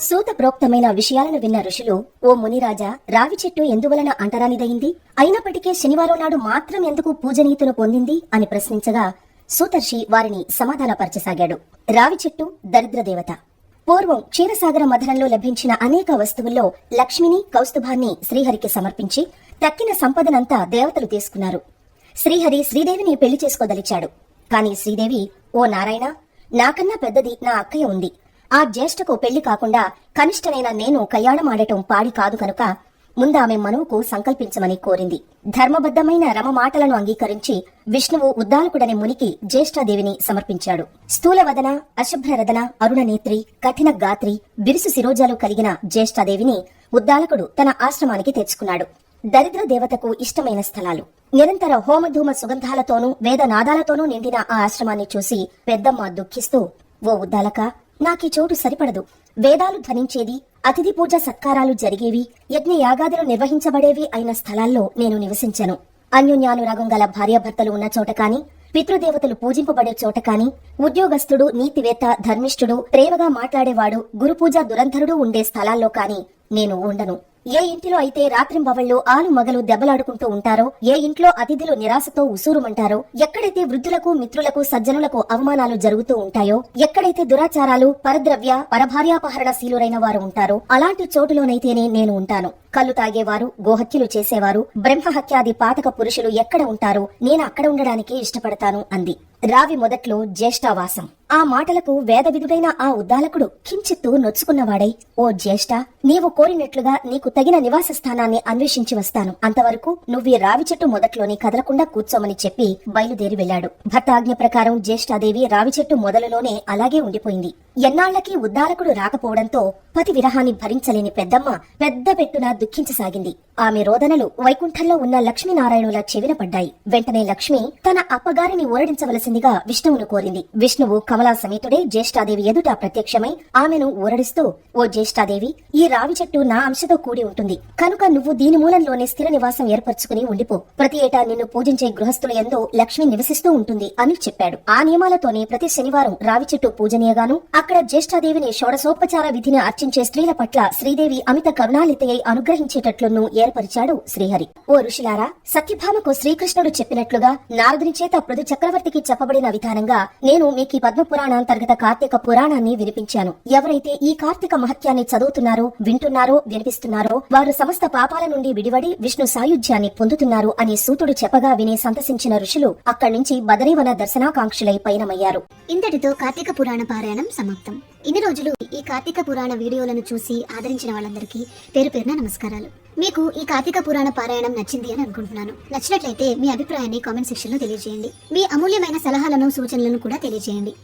సూత ప్రోక్తమైన విషయాలను విన్న ఋషులు ఓ మునిరాజా రావి చెట్టు ఎందువలన అంటరానిదయింది అయినప్పటికీ శనివారం నాడు మాత్రం ఎందుకు పూజనీతులు పొందింది? అని ప్రశ్నించగా సూతర్షి వారిని సమాధానపరచసాగాడు. రావి చెట్టు దరిద్రదేవత. పూర్వం క్షీరసాగర మధనంలో లభించిన అనేక వస్తువుల్లో లక్ష్మిని కౌస్తుభాన్ని శ్రీహరికి సమర్పించి తక్కిన సంపదనంతా దేవతలు తీసుకున్నారు. శ్రీహరి శ్రీదేవిని పెళ్ళి చేసుకోదలిచాడు. కాని శ్రీదేవి ఓ నారాయణ నాకన్నా పెద్దది నా అక్కయ్య ఉంది. ఆ జ్యేష్ఠకు పెళ్ళి కాకుండా కనిష్టనైన నేను కయాణమాడటం పాడి కాదు కనుక ముందామె మనువుకు సంకల్పించమని కోరింది. ధర్మబద్ధమైన రమ మాటలను అంగీకరించి విష్ణువు ఉద్దాలకుడనే మునికి జ్యేష్ఠాదేవిని సమర్పించాడు. స్థూలవదన అశుభ్రరదన అరుణనేత్రి కఠిన గాత్రి బిరుసు శిరోజాలు కలిగిన జ్యేష్ఠాదేవిని ఉద్దాలకుడు తన ఆశ్రమానికి తెచ్చుకున్నాడు. దరిద్ర దేవతకు ఇష్టమైన స్థలాలు. నిరంతర హోమధూమ సుగంధాలతోనూ వేదనాదాలతోనూ నిండిన ఆ ఆశ్రమాన్ని చూసి పెద్దమ్మ దుఃఖిస్తూ ఓ ఉద్దాలక నాకీ చోటు సరిపడదు. వేదాలు ధ్వనించేది అతిథి పూజ సత్కారాలు జరిగేవి యజ్ఞ యాగాదులు నిర్వహించబడేవి అయిన స్థలాల్లో నేను నివసించను. అన్యోన్యానురాగం గల భార్యాభర్తలు ఉన్న చోట కాని పితృదేవతలు పూజింపబడే చోట కాని ఉద్యోగస్తుడు నీతివేత్త ధర్మిష్ఠుడు ప్రేమగా మాట్లాడేవాడు గురుపూజ దురంధరుడు ఉండే స్థలాల్లో కాని నేను ఉండను. ఏ ఇంటిలో అయితే రాత్రింబవళ్ళు ఆలు మగలు దెబ్బలాడుకుంటూ ఉంటారో ఏ ఇంట్లో అతిథులు నిరాశతో ఉసూరుమంటారో ఎక్కడైతే వృద్ధులకు మిత్రులకు సజ్జనులకు అవమానాలు జరుగుతూ ఉంటాయో ఎక్కడైతే దురాచారాలు పరద్రవ్య పరభార్యాపహరణ శీలురైన వారు ఉంటారో అలాంటి చోటులోనైతేనే నేను ఉంటాను. కళ్ళు తాగేవారు గోహత్యలు చేసేవారు బ్రహ్మహత్యాది పాతక పురుషులు ఎక్కడ ఉంటారో నేను అక్కడ ఉండడానికి ఇష్టపడతాను అంది. రావి మొదట్లో జ్యేష్ఠావాసం. ఆ మాటలకు వేదవిధుడైన ఆ ఉద్దాలకుడు కించిత్తు నొచ్చుకున్నవాడై ఓ జ్యేష్ఠ నీవు కోరినట్లుగా నీకు తగిన నివాస స్థానాన్ని అన్వేషించి వస్తాను. అంతవరకు నువ్వీ రావి చెట్టు మొదట్లోనే కదలకుండా కూర్చోమని చెప్పి బయలుదేరి వెళ్ళాడు భర్త ఆజ్ఞ ప్రకారం జ్యేష్ఠాదేవి రావి చెట్టు మొదలులోనే అలాగే ఉండిపోయింది. ఎన్నాళ్ళకి ఉద్దాలకుడు రాకపోవడంతో పతి విరహాన్ని భరించలేని పెద్దమ్మ పెద్ద పెట్టున దుఃఖించసాగింది. ఆమె రోదనలు వైకుంఠంలో ఉన్న లక్ష్మీనారాయణుల చెవిన పడ్డాయి. వెంటనే లక్ష్మి తన అప్పగారిని ఊరడించవలసిందిగా విష్ణువును కోరింది. విష్ణువు కమలా సమేతుడే జ్యేష్ఠాదేవి ఎదుట ప్రత్యక్షమై ఆమెను ఊరడిస్తూ ఓ జ్యేష్ఠాదేవి ఈ రావి చెట్టు నా అంశతో కూడి ఉంటుంది. కనుక నువ్వు దీని మూలంలోనే స్థిర నివాసం ఏర్పరచుకుని ఉండిపో. ప్రతి ఏటా నిన్ను పూజించే గృహస్థుల ఎందు లక్ష్మి నివసిస్తూ ఉంటుంది అని చెప్పాడు. ఆ నియమాలతోనే ప్రతి శనివారం రావి చెట్టు పూజనీయగాను అక్కడ జ్యేష్ఠాదేవిని షోడశోపచార విధిని అర్చించే స్త్రీల పట్ల శ్రీదేవి అమిత కరుణాలితయ్య అనుగ్రహించేటట్లును ఏర్పరిచాడు శ్రీహరి. ఓ ఋషులారా సత్యభామకు శ్రీకృష్ణుడు చెప్పినట్లుగా నారదుని చేత పృథు చక్రవర్తికి చెప్పబడిన విధానంగా నేను మీకు ఈ పద్మ పురాణాంతర్గత కార్తీక పురాణాన్ని వినిపించాను. ఎవరైతే ఈ కార్తీక మహత్యాన్ని చదువుతున్నారో వింటున్నారో వినిపిస్తున్నారో వారు సమస్త పాపాల నుండి విడివడి విష్ణు సాయుధ్యాన్ని పొందుతున్నారు అని సూతుడు చెప్పగా విని సంతసించిన ఋషులు అక్కడి నుంచి బదరీవన దర్శనాకాంక్షులై పయనమయ్యారు. ఇంతటితో కార్తీక పురాణ పారాయణం సమాప్తం. ఇన్ని రోజులు ఈ కార్తీక పురాణ వీడియోలను చూసి ఆదరించిన వాళ్ళందరికీ పేరు పేరున నమస్కారాలు. మీకు ఈ కార్తీక పురాణ పారాయణం నచ్చింది అని అనుకుంటున్నాను. నచ్చినట్లయితే మీ అభిప్రాయాన్ని కామెంట్ సెక్షన్లో తెలియజేయండి. మీ అమూల్యమైన సలహాలను సూచనలను కూడా తెలియజేయండి.